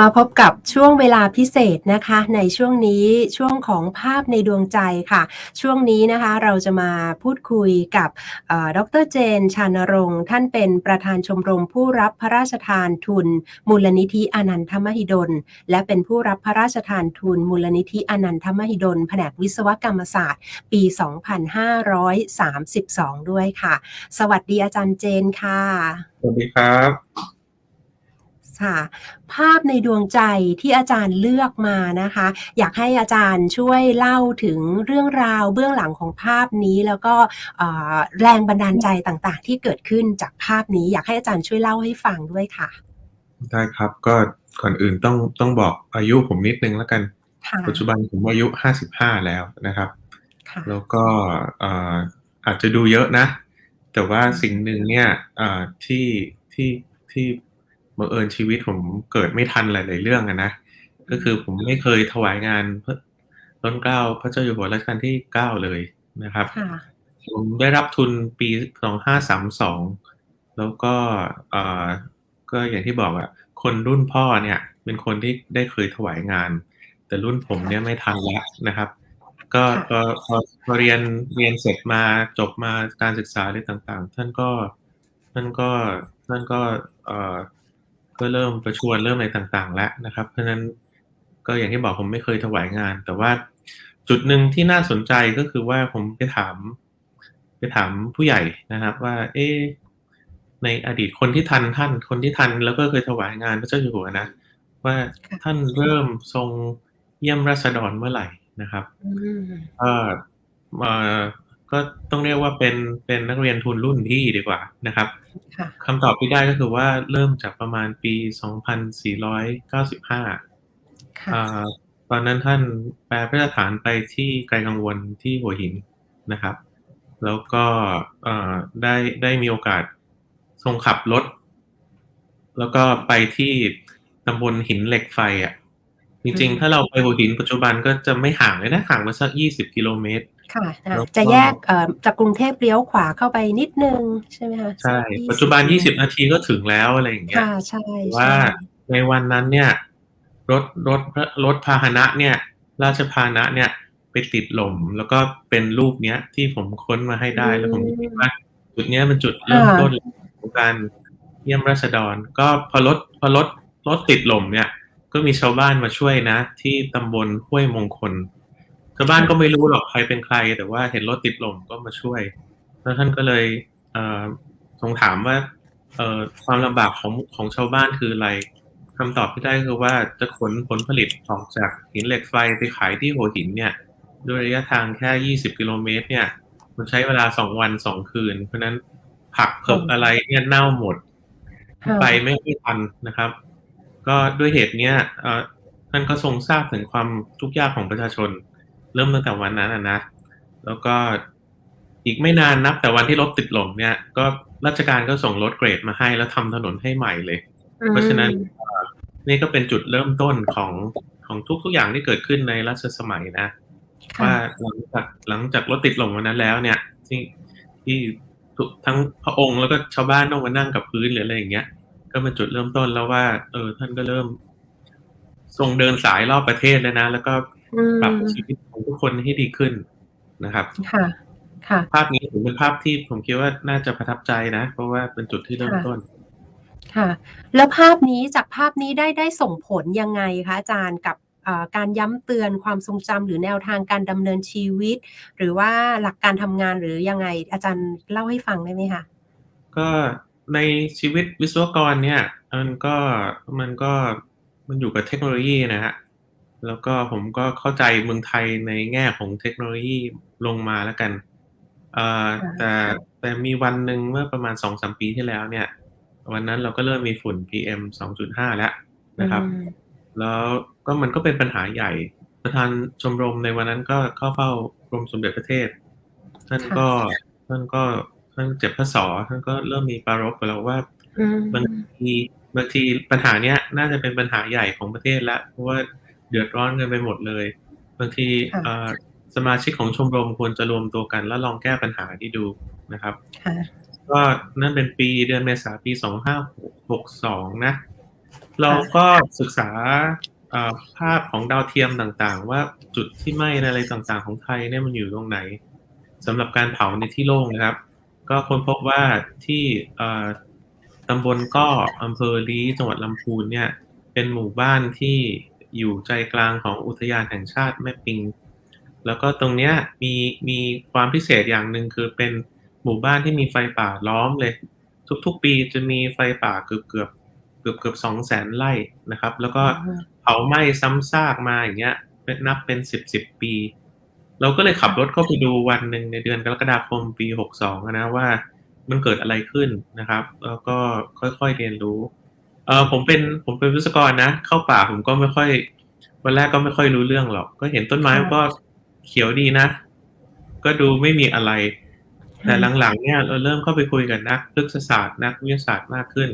มาพบกับช่วงเวลาพิเศษนะคะในช่วงนี้ช่วงของภาพในดวงใจค่ะ ช่วงนี้นะคะเราจะมาพูดคุยกับเอ่อดรเจน ชานรงค์ท่านเป็นประธานชมรมผู้รับพระราชทานทุน มูลนิธิอนันทมหิดล และเป็นผู้รับพระราชทานทุน มูลนิธิอนันทมหิดล แผนกวิศวกรรมศาสตร์ ปี 2532 ด้วยค่ะ สวัสดีอาจารย์เจนค่ะสวัสดีครับ ค่ะ ภาพในดวงใจที่อาจารย์เลือกมานะคะ อยากให้อาจารย์ช่วยเล่าถึงเรื่องราวเบื้องหลังของภาพนี้ แล้วก็เอ่อแรงบันดาลใจต่างๆ ที่เกิดขึ้นจากภาพนี้ อยากให้อาจารย์ช่วยเล่าให้ฟังด้วยค่ะ ได้ครับก็ก่อนอื่นต้องต้องบอกอายุผมนิดนึงแล้วกันค่ะปัจจุบันผมอายุ55แล้วนะครับค่ะแล้วก็เอ่ออาจจะดูเยอะนะ แต่ว่าสิ่งหนึ่งเนี่ยเอ่อที่ที่ที่ บังเอิญชีวิตผมเกิดไม่ทันหลาย ๆ เรื่องอะนะ ก็คือผมไม่เคยถวายงานพระล้นเกล้าพระเจ้าอยู่หัวรัชกาลที่9เลยนะครับค่ะผมได้รับทุนปี2532แล้วก็เอ่อก็อย่างที่บอกอะคนรุ่นพ่อเนี่ย เป็นคนที่ได้เคยถวายงาน แต่รุ่นผมเนี่ยไม่ทันแล้วนะครับ ก็ค่ะพอพอพอเรียนเรียนเสร็จมาจบมาการศึกษาอะไรต่าง ๆ ท่านก็ท่านก็ท่านก็เอ่อ ก็เริ่มประชวรเริ่มอะไรต่างๆ แล้วนะครับ เพราะฉะนั้นก็อย่างที่บอกผมไม่เคยถวายงาน แต่ว่าจุดหนึ่งที่น่าสนใจก็คือว่าผมไปถาม ไปถามผู้ใหญ่นะครับ ว่า เอ๊ะในอดีตคนที่ทันท่าน คนที่ทันแล้วก็เคยถวายงานพระเจ้าอยู่หัวนะว่าค่ะท่านเริ่มทรงเยี่ยมราษฎรเมื่อไหร่นะครับอืมก็เอ่อ ก็ต้องเรียกว่าเป็นเป็นนักเรียนทุนรุ่นพี่ดีกว่านะครับค่ะคำตอบที่ได้ก็คือว่าเริ่มจากประมาณปี 2495ค่ะอ่าตอนนั้นท่านแปลพระราชฐานไปที่ไกลกังวลที่หัวหินนะครับ แล้วก็เอ่อได้ได้มีโอกาสทรงขับรถ แล้วก็ไปที่ตำบลหินเหล็กไฟอะจริงอืมๆถ้าเราไปหัวหินปัจจุบันก็จะไม่ห่างเลยนะห่างมาสัก20กิโลเมตร ค่ะอะแล้วก็จะแยกเอ่อจากกรุงเทพเลี้ยวขวาเข้าไปนิดนึงใช่ไหมคะใช่สักปัจจุบันกิโล20 นาทีก็ถึงแล้วอะไรอย่างเงี้ยค่ะใช่แต่ใช่ว่าในวันนั้นเนี่ยรถรถรถพาหนะเนี่ย ราชพาหนะเนี่ยไปติดลมแล้วก็เป็นรูปเนี้ยที่ผมค้นมาให้ได้แล้วผมคิดว่าจุดเนี้ยเป็นจุดเริ่มต้นของการเยี่ยมราษฎร ก็พอรถพอรถรถติดลมเนี่ย ก็มีชาวบ้านมาช่วยนะ ที่ตำบลห้วยมงคล ชาวบ้านก็ไม่รู้หรอกใครเป็นใคร แต่ว่าเห็นรถติดลมก็มาช่วย แล้วท่านก็เลยเอ่อทรงถามว่าเอ่อความลำบากของของชาวบ้านคืออะไรคำตอบที่ได้คือว่าจะขนผลผลิตออกจากหินเหล็กไฟไปขายที่หัวหินเนี่ยด้วยระยะทางแค่ 20 กิโลเมตร เนี่ย มันใช้เวลาสองวันสองคืน เพราะนั้นผักเผือกอะไรเนี่ยเน่าหมด ไปไม่ค่อยทันนะครับ ก็ด้วยเหตุเนี้ยเออท่านก็ทรงทราบถึงความทุกข์ยากของประชาชน เริ่มตั้งแต่วันนั้นนะนะ แล้วก็อีกไม่นานนับแต่วันที่รถติดลมเนี่ย ก็ราชการก็ส่งรถเกรดมาให้แล้วทำถนนให้ใหม่เลย เพราะฉะนั้นเอ่อนี่ก็เป็นจุดเริ่มต้นของของทุกทุกอย่างที่เกิดขึ้นในรัชสมัยนะค่ะว่าหลังจากหลังจากรถติดลมวันนั้นแล้วเนี่ย ที่ที่ทุกทั้งพระองค์แล้วก็ชาวบ้านต้องมานั่งกับพื้นหรืออะไรอย่างเงี้ย ก็เป็นจุดเริ่มต้นแล้วว่า เออท่านก็เริ่มทรงเดินสายรอบประเทศแล้วนะ แล้วก็อืม ปรับชีวิตของทุกคนให้ดีขึ้นนะครับ ค่ะ ค่ะ ภาพนี้ถือเป็นภาพที่ผมคิดว่าน่าจะประทับใจนะ เพราะว่าเป็นจุดที่เริ่มต้น ค่ะ แล้วภาพนี้จากภาพนี้ได้ได้ส่งผลยังไงคะอาจารย์กับเอ่อการย้ำเตือนความทรงจำหรือแนวทางการดำเนินชีวิต หรือว่าหลักการทำงานหรือยังไงอาจารย์เล่าให้ฟังได้ไหมคะก็ในชีวิตวิศวกรเนี่ย มันก็มันก็มันอยู่กับเทคโนโลยีนะฮะ แล้วก็ผมก็เข้าใจเมืองไทยในแง่ของเทคโนโลยีลงมาแล้วกันเอ่อค่ะแต่แต่มีวันหนึ่งเมื่อประมาณสองสามปีที่แล้วเนี่ย วันนั้นเราก็เริ่มมีฝุ่น PM 2.5แล้วนะครับอืมแล้วก็มันก็เป็นปัญหาใหญ่ ประธานชมรมในวันนั้นก็เข้าเฝ้ากรมสมเด็จพระเทพท่านก็ท่านก็ท่านเจ็บพระสอท่านก็เริ่มมีปรารภกับเราว่าอืมบางทีบางทีปัญหาเนี้ยน่าจะเป็นปัญหาใหญ่ของประเทศแล้วเพราะว่า เดือดร้อนกันไปหมดเลยบางทีเอ่อสมาชิกของชมรมควรจะรวมตัวกันแล้วลองแก้ปัญหาที่ดูนะครับค่ะก็นั่นเป็นปีเดือนเมษาปี2562นะ เราก็ศึกษาอ่าภาพของดาวเทียมต่างๆ ว่าจุดที่ไหม้อะไรต่างๆ ของไทยเนี่ยมันอยู่ตรงไหนสำหรับการเผาในที่โล่งนะครับ ก็ค้นพบว่าที่อ่าตำบลก้ออำเภอลี้จังหวัดลำพูนเนี่ย เป็นหมู่บ้านที่ อยู่ใจกลางของอุทยานแห่งชาติแม่ปิง แล้วก็ตรงเนี้ยมีมีความพิเศษอย่างหนึ่งคือเป็นหมู่บ้านที่มีไฟป่าล้อมเลย ทุกๆ ปีจะมีไฟป่าเกือบเกือบเกือบเกือบสองแสนไร่นะครับ แล้วก็เผาไหม้ซ้ำซากมาอย่างเงี้ยเป็นนับเป็นสิบสิบปี เราก็เลยขับรถเข้าไปดูวันหนึ่งในเดือนกรกฎาคมปีหกสองนะว่ามันเกิดอะไรขึ้นนะครับ แล้วก็ค่อยๆเรียนรู้ เออผมเป็นผมเป็นวิศวกรนะ เข้าป่าผมก็ไม่ค่อย วันแรกก็ไม่ค่อยรู้เรื่องหรอก ก็เห็นต้นไม้มันก็เขียวดีนะ ก็ดูไม่มีอะไร แต่หลังๆเนี่ยเราเริ่มเข้าไปคุยกับนักพฤกษศาสตร์นักวิทยาศาสตร์มากขึ้น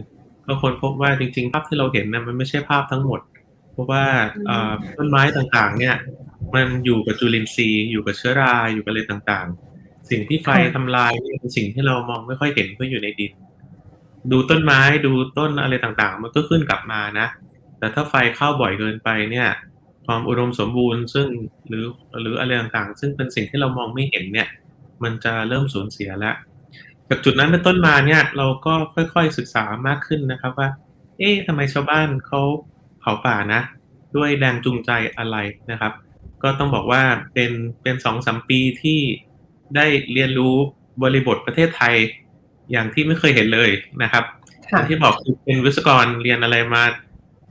ก็ค้นพบว่าจริง ๆ ภาพที่เราเห็นนะมันไม่ใช่ภาพทั้งหมด เพราะว่าเอ่อต้นไม้ต่างๆ เนี่ย มันอยู่กับจุลินทรีย์อยู่กับเชื้อราอยู่กับอะไรต่างๆ สิ่งที่ไฟค่ะทำลายเนี่ยเป็นสิ่งที่เรามองไม่ค่อยเห็นเพราะอยู่ในดิน ดูต้นไม้ดูต้นอะไรต่างๆ มันก็ขึ้นกลับมานะ แต่ถ้าไฟเข้าบ่อยเกินไปเนี่ย ความอุดมสมบูรณ์ซึ่งหรือหรืออะไรต่างๆ ซึ่งเป็นสิ่งที่เรามองไม่เห็นเนี่ย มันจะเริ่มสูญเสียแล้ว จากจุดนั้นเป็นต้นมาเนี่ย เราก็ค่อยๆศึกษามากขึ้นนะครับว่า เอ๊ะทำไมชาวบ้านเขาเผาป่านะ ด้วยแรงจูงใจอะไรนะครับ ก็ต้องบอกว่าเป็นเป็นสองสามปีที่ได้เรียนรู้บริบทประเทศไทย อย่างที่ไม่เคยเห็นเลยนะครับอค่ะย่างที่บอกคือเป็นวิศวกรเรียนอะไรมา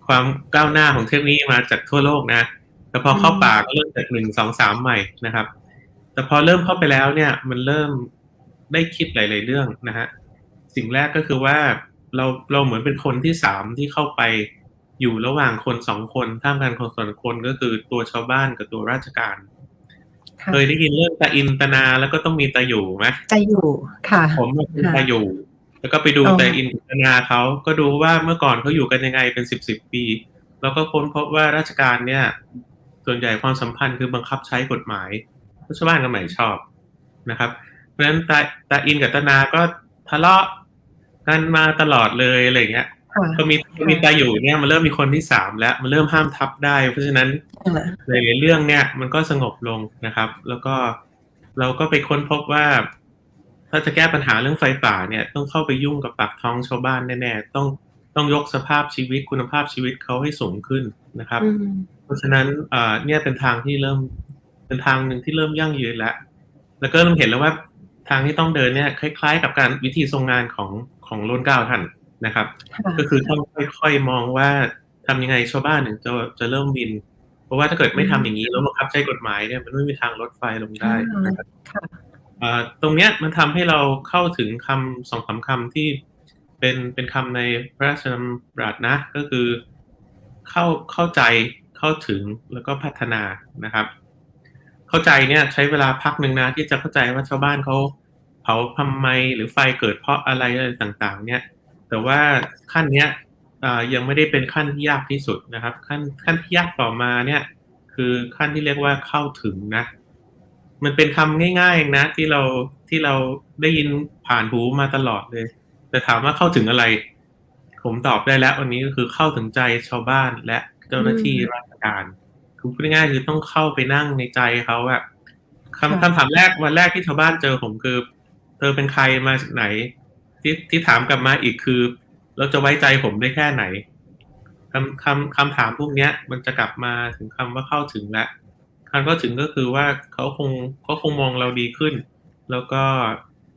ความก้าวหน้าของเทคโนโลยีมาจากทั่วโลกนะแต่พอเข้าอืมป่าก็เริ่มจากหนึ่งสองสามใหม่นะครับ แต่พอเริ่มเข้าไปแล้วเนี่ย มันเริ่มได้คิดหลาย ๆ เรื่องนะฮะสิ่งแรกก็คือว่าเราเราเหมือนเป็นคนที่สามที่เข้าไปอยู่ระหว่างคนสองคนท่ามกลางคนสองคนก็คือตัวชาวบ้านกับตัวราชการค่ะ เคยได้ยินเรื่องตาอินตานาแล้วก็ต้องมีตาอยู่ไหมจะอยู่ค่ะ ผมมาเป็นค่ะตาอยู่ แล้วก็ไปดูอ๋อแต่อินทนาเขาก็ดูว่าเมื่อก่อนเขาอยู่กันยังไงเป็นสิบสิบปี แล้วก็ค้นพบว่าราชการเนี่ย ส่วนใหญ่ความสัมพันธ์คือบังคับใช้กฎหมายเพราะชาวบ้านก็ไม่ชอบนะครับ เพราะฉะนั้นตาตาอินกับตานาก็ทะเลาะกันมาตลอดเลยอะไรอย่างเงี้ยค่ะ พอมีมีตาอยู่เนี่ยมันเริ่มมีคนที่สามแล้ว มันเริ่มห้ามทับได้ เพราะฉะนั้นค่ะหลายๆเรื่องเนี่ยมันก็สงบลงนะครับ แล้วก็เราก็ไปค้นพบว่า ถ้าจะแก้ปัญหาเรื่องไฟป่าเนี่ย ต้องเข้าไปยุ่งกับปากท้องชาวบ้านแน่ๆต้องต้องยกสภาพชีวิตคุณภาพชีวิตเขาให้สูงขึ้นนะครับอืมเพราะฉะนั้นเอ่อเนี่ยเป็นทางที่เริ่มเป็นทางหนึ่งที่เริ่มยั่งยืนแล้วแล้วก็เริ่มเห็นแล้วว่าทางที่ต้องเดินเนี่ยคล้าย ๆ กับการวิธีทรงงานของของรุ่นเก้าท่าน นะครับค่ะก็คือต้องค่อยๆมองว่าทำยังไงชาวบ้านถึงจะจะเริ่มวิน เพราะว่าถ้าเกิดไม่ทำอย่างนี้แล้วบังคับใช้กฎหมายเนี่ยมันไม่มีทางลดไฟลงได้นะครับค่ะเอ่อตรงเนี้ยมันทำให้เราเข้าถึงคำสองสามคำที่เป็นเป็นคำในพระราชดำรัสนะ ก็คือเข้าเข้าใจเข้าถึงแล้วก็พัฒนานะครับ เข้าใจเนี่ยใช้เวลาพักหนึ่งนะที่จะเข้าใจว่าชาวบ้านเขาเผาทำไมหรือไฟเกิดเพราะอะไรอะไรต่าง ๆ เนี่ย แต่ว่าขั้นเนี้ยอ่ายังไม่ได้เป็นขั้นที่ยากที่สุดนะครับ ขั้นขั้นที่ยากต่อมาเนี่ย คือขั้นที่เรียกว่าเข้าถึงนะ มันเป็นคำง่ายๆเองนะ ที่เราที่เราได้ยินผ่านหูมาตลอดเลย แต่ถามว่าเข้าถึงอะไร ผมตอบได้แล้ววันนี้ก็คือเข้าถึงใจชาวบ้านและเจ้าหน้าที่ราชการคือพูดง่ายๆคือต้องเข้าไปนั่งในใจเขาอะคำค่ะคำถามแรกวันแรกที่ชาวบ้านเจอผมคือ เธอเป็นใครมาจากไหน ที่ที่ถามกลับมาอีกคือ เราจะไว้ใจผมได้แค่ไหนคำคำคำถามพวกเนี้ยมันจะกลับมาถึงคำว่าเข้าถึงล้วคำเข้าถึงก็คือว่าเขาคงเขาคงมองเราดีขึ้น แล้วก็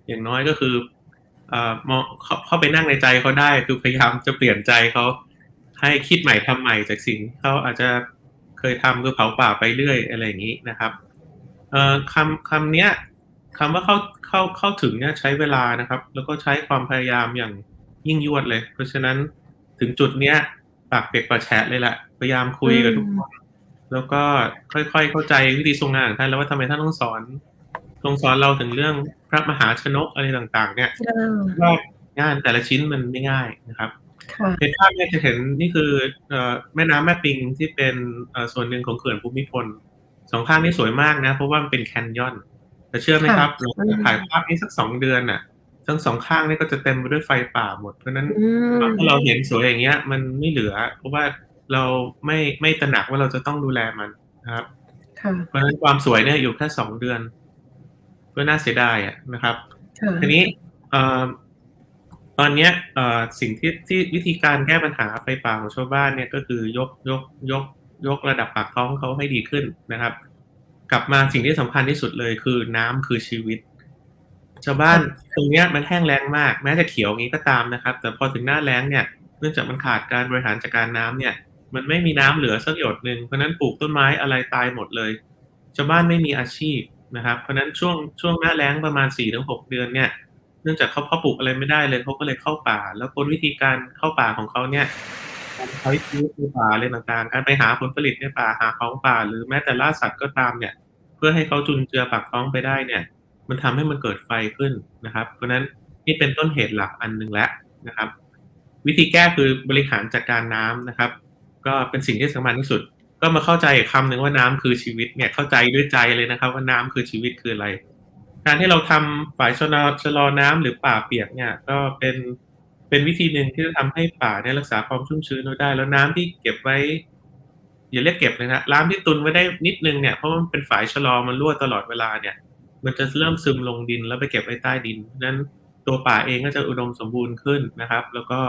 อย่างน้อยก็คือเอ่อมองเข้าเข้าไปนั่งในใจเขาได้คือพยายามจะเปลี่ยนใจเขาให้คิดใหม่ทำใหม่จากสิ่งที่เขาอาจจะเคยทำคือเผาป่าไปเรื่อยอะไรอย่างนี้นะครับเอ่อคำคำเนี้ย คำว่าเข้าเข้าเข้าถึงเนี่ยใช้เวลานะครับ แล้วก็ใช้ความพยายามอย่างยิ่งยวดเลย เพราะฉะนั้นถึงจุดเนี้ยปากเปียกปากแฉะเลยแหละพยายามคุยกับทุกคนแล้วก็ค่อยๆเข้าใจวิธีทรงงานของท่านแล้วว่าทำไมท่านต้องสอนทรงสอนเราถึงเรื่องพระมหาชนกอะไรต่างๆ เนี่ยอ่าว่างานแต่ละชิ้นมันไม่ง่ายนะครับค่ะในภาพเนี่ยจะเห็นนี่คือเอ่อแม่น้ำแม่ปิงที่เป็นเอ่อส่วนหนึ่งของเขื่อนภูมิพลสองข้างนี่สวยมากนะ เพราะว่ามันเป็นแคนยอน แต่เชื่อไหมครับเราถ่ายภาพนี้สักสองเดือนน่ะ ทั้ง2ข้างเนี่ยก็จะเต็มไปด้วยไฟป่าหมด เพราะฉะนั้นอืตอนที่เรามเห็นสวยอย่างเงี้ย มันไม่เหลือ เพราะว่าเราไม่ไม่ตระหนักว่าเราจะต้องดูแลมันนะครับค่ะเพราะฉะนั้นความสวยเนี่ยอยู่แค่2เดือนก็น่าเสียดายอะนะครับค่ะทีนี้เอ่อตอนเนี้ยเอ่อสิ่งที่ที่วิธีการแก้ปัญหาไฟป่าของชาวบ้านเนี่ยก็คือยกยกยกยกระดับปากท้องเขาให้ดีขึ้นนะครับ กลับมาสิ่งที่สำคัญที่สุดเลยคือน้ำคือชีวิต ชาวบ้านตรงเนี้ยมันแห้งแล้งมาก แม้จะเขียวงี้ก็ตามนะครับ แต่พอถึงหน้าแล้งเนี่ย เนื่องจากมันขาดการบริหารจัดการน้ำเนี่ย มันไม่มีน้ำเหลือสักหยดหนึ่งเพราะฉะนั้นปลูกต้นไม้อะไรตายหมดเลย ชาวบ้านไม่มีอาชีพนะครับ เพราะฉะนั้นช่วงช่วงหน้าแล้งประมาณ4-6เดือนเนี่ย เนื่องจากเขาเพาะปลูกอะไรไม่ได้เลยเขาก็เลยเข้าป่า แล้วพ้นวิธีการเข้าป่าของเขาเนี่ยการ ใช้ชีวิตในป่าอะไรต่างๆ การไปหาผลผลิตในป่าหาของป่า หรือแม้แต่ล่าสัตว์ก็ตามเนี่ย เพื่อให้เขาจุนเจือปากท้องไปได้เนี่ย มันทำให้มันเกิดไฟขึ้นนะครับ เพราะนั้นนี่เป็นต้นเหตุหลักอันหนึ่งแล้วนะครับ วิธีแก้คือบริหารจัดการน้ำนะครับ ก็เป็นสิ่งที่สำคัญที่สุด ก็มาเข้าใจคำหนึ่งว่าน้ำคือชีวิตเนี่ยเข้าใจด้วยใจเลยนะครับ ว่าน้ำคือชีวิตคืออะไร การที่เราทำฝ่ายชะลอชะลอน้ำหรือป่าเปียกเนี่ย ก็เป็น เป็นวิธีหนึ่งที่จะทำให้ป่าเนี่ยรักษาความชุ่มชื้นไว้ได้ แล้วน้ำที่เก็บไว้ อย่าเรียกเก็บเลยนะน้ำที่ตุนไว้ได้นิดหนึ่งเนี่ยเพราะมันเป็นฝายชะลอมันรั่วตลอดเวลาเนี่ย มันจะเริ่มซึมลงดินแล้วไปเก็บไว้ใต้ดินเพราะนั้นตัวป่าเองก็จะอุดมสมบูรณ์ขึ้นนะครับ แล้วก็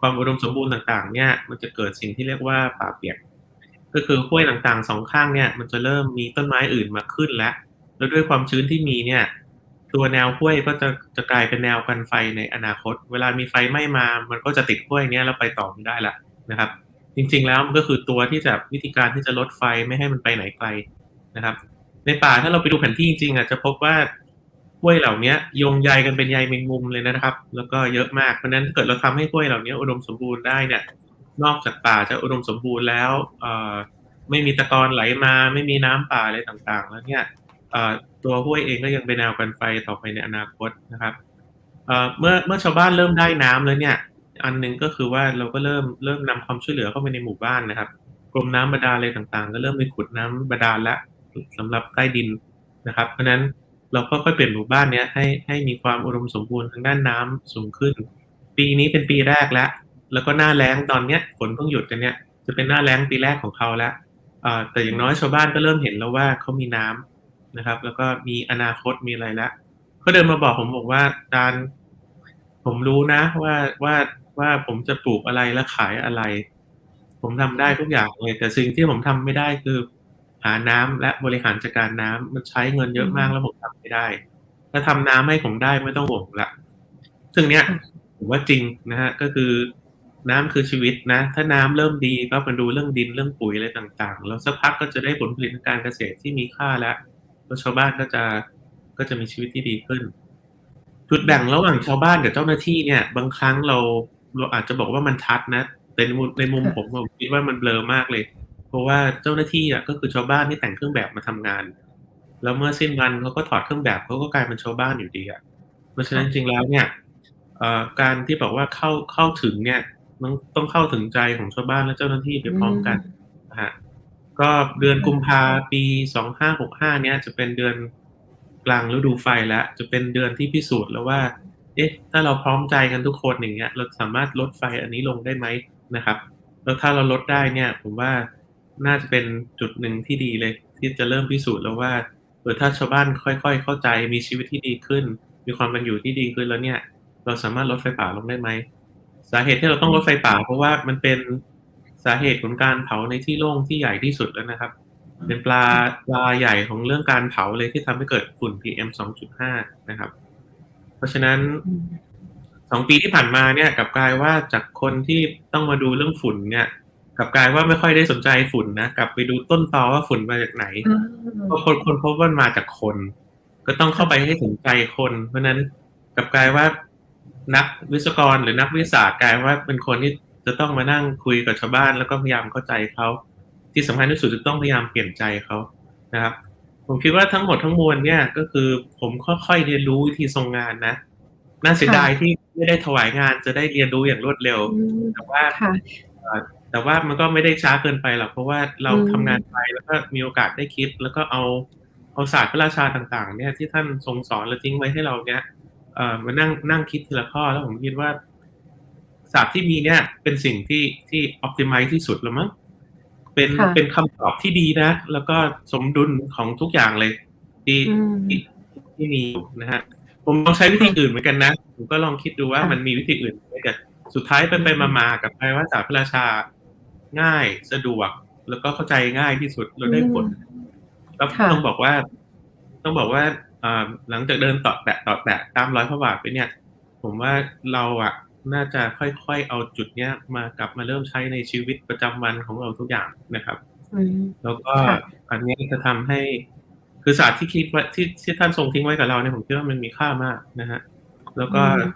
ความอุดมสมบูรณ์ต่างๆ เนี่ย มันจะเกิดสิ่งที่เรียกว่าป่าเปียก ก็คือห้วยต่างๆ2ข้างเนี่ย มันจะเริ่มมีต้นไม้อื่นมาขึ้นแล้วแล้วด้วยความชื้นที่มีเนี่ย ตัวแนวห้วยก็จะจะกลายเป็นแนวกันไฟในอนาคต เวลามีไฟไหม้มา มันก็จะติดห้วยเนี้ยแล้วไปต่อไม่ได้แล้วนะครับ จริง ๆ แล้วมันก็คือตัวที่จะวิธีการที่จะลดไฟไม่ให้มันไปไหนไกลนะครับ ในป่าถ้าเราไปดูแผนที่จริงๆอะจะพบว่าห้วยเหล่านี้ยงใยกันเป็นใยแมงมุมเลยนะครับ แล้วก็เยอะมากเพราะนั้นถ้าเกิดเราทำให้ห้วยเหล่านี้อุดมสมบูรณ์ได้เนี่ย นอกจากป่าจะอุดมสมบูรณ์แล้วไม่มีตะกอนไหลมา ไม่มีน้ำป่าอะไรต่างๆ แล้วเนี่ย ตัวห้วยเองก็ยังเป็นแนวกันไฟต่อไปในอนาคตนะครับเมื่อเมื่อชาวบ้านเริ่มได้น้ำแล้วเนี่ย อันหนึ่งก็คือว่าเราก็เริ่มเริ่มนำความช่วยเหลือเข้าไปในหมู่บ้านนะครับกรมน้ำบาดาลอะไรต่างๆ ก็เริ่มไปขุดน้ำบาดาลแล้วสำหรับใต้ดินนะครับ เพราะฉะนั้นเราก็ค่อยๆเปลี่ยนหมู่บ้านเนี้ยให้ให้มีความอุดมสมบูรณ์ทางด้านน้ำสูงขึ้น ปีนี้เป็นปีแรกแล้ว แล้วก็หน้าแล้งตอนเนี้ยฝนเพิ่งหยุดกันเนี่ยจะเป็นหน้าแล้งปีแรกของเขาแล้วแต่อย่างน้อยชาวบ้านก็เริ่มเห็นแล้วว่าเขามีน้ำ นะครับ แล้วก็มีอนาคตมีอะไรแล้วก็เดินมาบอกผมบอกว่า"อาจารย์ผมรู้นะว่าว่าว่าผมจะปลูกอะไรและขายอะไร ผมทำได้ทุกอย่างเลยแต่สิ่งที่ผมทำไม่ได้คือ หาน้ำและบริหารจัดการน้ำมันใช้เงินเยอะมากแล้วผมทำไม่ได้ถ้าทำน้ำให้ผมได้ไม่ต้องห่วงล้ว"ซึ่งเนี้ยผมว่าจริงนะครับก็คือน้ำคือชีวิตนะ ถ้าน้ำเริ่มดีก็มาดูเรื่องดินเรื่องปุ๋ยอะไรต่างๆ แล้วสักพักก็จะได้ผลผลิตทางการเกษตรที่มีค่าแล้ว แล้วชาวบ้านก็จะก็จะมีชีวิตที่ดีขึ้น จุดแบ่งระหว่างชาวบ้านกับเจ้าหน้าที่เนี่ย บางครั้งเราเราอาจจะบอกว่ามันชัดนะแต่ในมุมในมุมผมผมคิดว่ามันเบลอมากเลย เพราะว่าเจ้าหน้าที่อะก็คือชาวบ้านที่แต่งเครื่องแบบมาทำงาน แล้วเมื่อสิ้นวันเขาก็ถอดเครื่องแบบเขาก็กลายเป็นชาวบ้านอยู่ดีอะเพราะฉะนั้นจริงแล้วเนี่ยการที่บอกว่าเข้าเข้าถึงเนี่ยมันต้องเข้าถึงใจของชาวบ้านและเจ้าหน้าที่ไปพร้อมกันนะครับ ก็เดือนกุมภาปี2565เนี้ยจะเป็นเดือนกลางฤดูไฟแล้วจะเป็นเดือนที่พิสูจน์แล้วว่า เอ๊ะ ถ้าเราพร้อมใจกันทุกคนอย่างเงี้ย เราสามารถลดไฟอันนี้ลงได้ไหมนะครับ แล้วถ้าเราลดได้เนี่ย ผมว่าน่าจะเป็นจุดหนึ่งที่ดีเลย ที่จะเริ่มพิสูจน์แล้วว่าเออถ้าชาวบ้านค่อยๆ เข้าใจมีชีวิตที่ดีขึ้น มีความเป็นอยู่ที่ดีขึ้นแล้วเนี่ย เราสามารถลดไฟป่าลงได้ไหมสาเหตุที่เราต้องลดไฟป่า เพราะว่ามันเป็น สาเหตุของการเผาในที่โล่งที่ใหญ่ที่สุดแล้วนะครับ เป็นปลาปลาใหญ่ของเรื่องการเผาเลยที่ทำให้เกิดฝุ่น PM 2.5 นะครับ เพราะฉะนั้นอืม2ปีที่ผ่านมาเนี่ยกลับกลายว่าจากคนที่ต้องมาดูเรื่องฝุ่นเนี่ยกลับกลายว่าไม่ค่อยได้สนใจฝุ่นนะกลับไปดูต้นตอว่าฝุ่นมาจากไหนอาพอคนค้นพบว่ามันมาจากคน ก็ต้องเข้าค่ะไปให้ถึงใจคน เพราะฉะนั้นกลับกลายว่านักวิศวกรหรือนักวิทยาศาสตร์กลายว่าเป็นคนที่ จะต้องมานั่งคุยกับชาวบ้านแล้วก็พยายามเข้าใจเขาที่สำคัญที่สุดคือต้องพยายามเปลี่ยนใจเขานะครับ ผมคิดว่าทั้งหมดทั้งมวลเนี่ยก็คือผมค่อยๆเรียนรู้วิธีทรงงานนะน่าเสียค่ะดายที่ไม่ได้ถวายงานจะได้เรียนรู้อย่างรวดเร็วอืมแต่ว่าค่ะเอ่อแต่ว่ามันก็ไม่ได้ช้าเกินไปหรอกเพราะว่าเราอืมทำงานไปแล้วก็มีโอกาสได้คิด แล้วก็เอาเอาศาสตร์พระราชาต่าง ๆ เนี่ยที่ท่านทรงสอนและทิ้งไว้ให้เราเนี่ยเเอ่อมานั่งนั่งคิดทีละข้อแล้วผมคิดว่า ศาสตร์ที่มีเนี่ย เป็นสิ่งที่ที่ optimize ที่สุดแล้วมั้งเป็นค่ะเป็นคำตอบที่ดีนะ แล้วก็สมดุลของทุกอย่างเลย ที่อืมที่ที่มีอยู่นะฮะ ผมลองใช้วิธีอื่นเหมือนกันนะ ผมก็ลองคิดดูว่าค่ะมันมีวิธีอื่นไหมแต่สุดท้ายไปไปมามากับไปว่าศาสตร์พระราชาง่ายสะดวก แล้วก็เข้าใจง่ายที่สุดแล้วได้ผลแล้วค่ะต้องบอกว่า ต้องบอกว่าอ่าหลังจากเดินต่อแตะต่อแตะตามร้อยพระบาทไปเนี่ย ผมว่าเราอะ น่าจะค่อยๆเอาจุดเนี้ยมากลับมาเริ่มใช้ในชีวิตประจำวันของเราทุกอย่างนะครับอืมแล้วก็ค่ะอันนี้จะทำให้คือศาสตร์ที่คิดไว้ที่ที่ท่านทรงทิ้งไว้กับเราเนี่ยผมคิดว่ามันมีค่ามากนะฮะแล้วก็อืม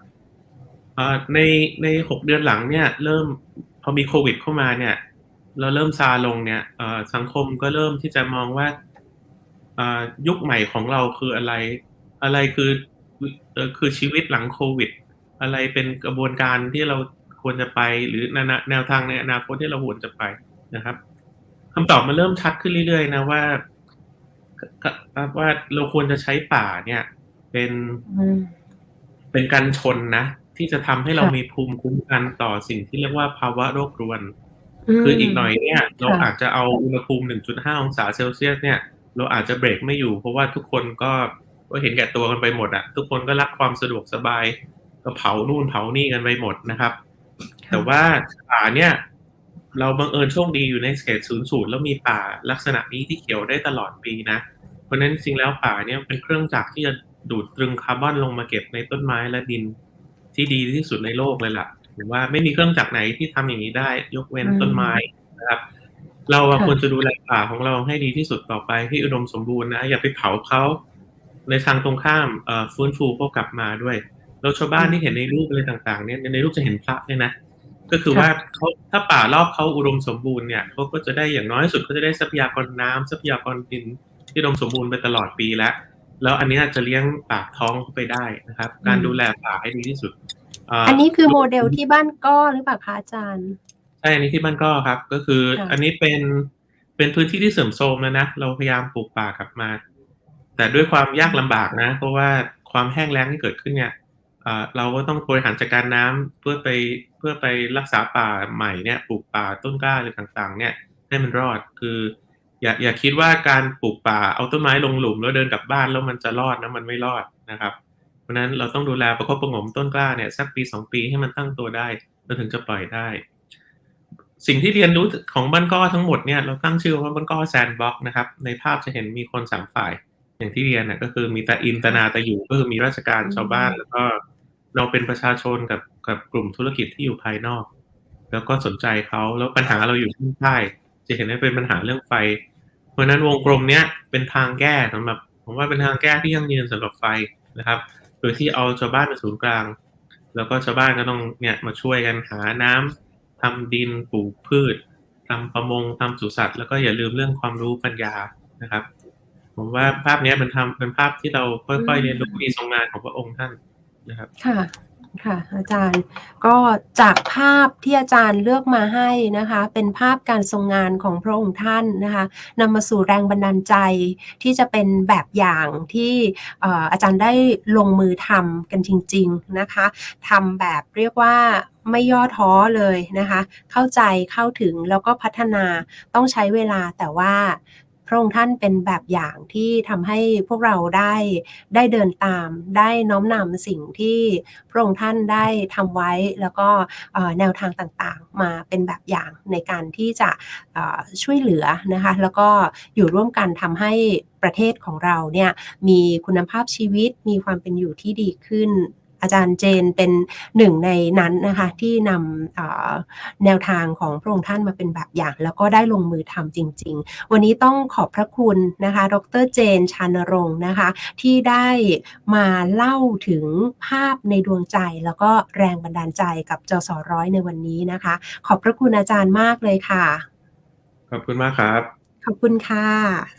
อ่าในในหกเดือนหลังเนี่ย เริ่มพอมีโควิดเข้ามาเนี่ย เราเริ่มซาลงเนี่ยเอ่อสังคมก็เริ่มที่จะมองว่าอ่ายุคใหม่ของเราคืออะไร อะไรคือเอ่อคือชีวิตหลังโควิด อะไรเป็นกระบวนการที่เราควรจะไป หรือแนวแนวทางในอนาคตที่เราควรจะไปนะครับคำตอบมันเริ่มชัดขึ้นเรื่อยๆ นะว่าว่าเราควรจะใช้ป่าเนี่ย เป็นอืมเป็นการชนนะ ที่จะทำให้เราค่ะมีภูมิคุ้มกันต่อสิ่งที่เรียกว่าภาวะโรครวนมคืออีกหน่อยเนี่ย เราค่ะอาจจะเอาอุณหภูมิ 1.5 องศาเซลเซียสเนี่ยเราอาจจะเบรกไม่อยู่ เพราะว่าทุกคนก็ก็เห็นแก่ตัวกันไปหมดอะทุกคนก็รักความสะดวกสบาย ก็เผานู่นเผานี่กันไปหมดนะครับค่ะแต่ว่าป่าเนี่ย เราบังเอิญโชคดีอยู่ในเขตศูนย์สูตรแล้วมีป่าลักษณะนี้ที่เขียวได้ตลอดปีนะเพราะฉะนั้นจริงๆแล้วป่าเนี่ยเป็นเครื่องจักรที่จะดูดตรึงคาร์บอนลงมาเก็บในต้นไม้และดินที่ดีที่สุดในโลกเลยล่ะหรือว่าไม่มีเครื่องจักรไหนที่ทำอย่างนี้ได้ ยกเว้นอืมต้นไม้นะครับ เราอะค่ะควรจะดูแลป่าของเราให้ดีที่สุดต่อไปให้อุดมสมบูรณ์นะอย่าไปเผาเขาในทางตรงข้ามเอ่อฟื้นฟูเขากลับมาด้วย เราชาวบ้านที่เห็นในรูปอะไรต่างๆ เนี่ยในรูปจะเห็นพระเนี่ยนะก็คือค่ะว่าเขาถ้าป่ารอบเขาอุดมสมบูรณ์เนี่ยเขาก็จะได้อย่างน้อยสุดเขาจะได้ทรัพยากรน้ำทรัพยากรดินที่อุดมสมบูรณ์ไปตลอดปีแล้ว แล้วอันเนี้ยจะเลี้ยงปากท้องเขาไปได้นะครับ การดูแลป่าให้ดีที่สุดาอันนี้คือโมเดลที่บ้านก้อหรือเปล่าคะอาจารย์ใช่อันนี้ที่บ้านก็ครับ ก็คือค่ะอันนี้เป็นเป็นพื้นที่ที่เสื่อมโทรมแล้วนะเราพยายามปลูกป่ากลับมา แต่ด้วยความยากลำบากนะ เพราะว่าความแห้งแล้งที่เกิดขึ้นเนี่ยอ่า เราก็ต้องบริหารจัดการน้ำเพื่อไปเพื่อไปรักษาป่าใหม่เนี่ยปลูกป่าต้นกล้าอะไรต่างๆ เนี่ยให้มันรอดคืออย่าอย่าคิดว่าการปลูกป่าเอาต้นไม้ลงหลุมแล้วเดินกลับบ้านแล้วมันจะรอดนะมันไม่รอดนะครับ เพราะนั้นเราต้องดูแลประคบประงมต้นกล้าเนี่ยสักปีสองปีให้มันตั้งตัวได้เราถึงจะปล่อยได้ สิ่งที่เรียนรู้ของบ้านก้อทั้งหมดเนี่ยเราตั้งชื่อว่าบ้านก้อแซนด์บ็อกนะครับในภาพจะเห็นมีคนสามฝ่าย อย่างที่เรียนน่ะก็คือมีตาอินตานาตาอยู่ก็คือมีราชการชาวบ้านแล้วก็ เราเป็นประชาชนกับกับกลุ่มธุรกิจที่อยู่ภายนอก แล้วก็สนใจเขาแล้วปัญหาเราอยู่ที่ใต้จะเห็นว่าเป็นปัญหาเรื่องไฟ เพราะฉะนั้นวงกลมเนี้ยเป็นทางแก้สำหรับ ผมว่าเป็นทางแก้ที่ยั่งยืนสำหรับไฟนะครับ โดยที่เอาชาวบ้านเป็นศูนย์กลาง แล้วก็ชาวบ้านก็ต้องเนี่ยมาช่วยกันหาน้ำทำดินปลูกพืชทำประมงทำสุสัตว์แล้วก็อย่าลืมเรื่องความรู้ปัญญานะครับ ผมว่าภาพเนี้ยเป็นทำเป็นภาพที่เราค่อยๆเรียนรู้มีทรงงานของพระองค์ท่าน นะครับค่ะค่ะอาจารย์ก็จากภาพที่อาจารย์เลือกมาให้นะคะ เป็นภาพการทรงงานของพระองค์ท่านนะคะนำมาสู่แรงบันดาลใจที่จะเป็นแบบอย่างที่เอ่ออาจารย์ได้ลงมือทำกันจริง ๆนะคะทำแบบเรียกว่าไม่ย่อท้อเลยนะคะ เข้าใจเข้าถึงแล้วก็พัฒนาต้องใช้เวลาแต่ว่า พระองค์ท่านเป็นแบบอย่างที่ทำให้พวกเราได้ได้เดินตามได้น้อมนำสิ่งที่พระองค์ท่านได้ทำไว้แล้วก็แนวทางต่างๆ มาเป็นแบบอย่างในการที่จะช่วยเหลือนะคะแล้วก็อยู่ร่วมกันทำให้ประเทศของเราเนี่ยมีคุณภาพชีวิตมีความเป็นอยู่ที่ดีขึ้น อาจารย์เจนเป็นหนึ่งในนั้นนะคะที่นำเอ่อแนวทางของพระองค์ท่านมาเป็นแบบอย่าง แล้วก็ได้ลงมือทำจริง ๆ วันนี้ต้องขอบพระคุณนะคะ ดรเจนชานรงค์นะคะ ที่ได้มาเล่าถึงภาพในดวงใจ แล้วก็แรงบันดาลใจกับจสร้อยในวันนี้นะคะ ขอบพระคุณอาจารย์มากเลยค่ะ ขอบคุณมากครับ ขอบคุณค่ะ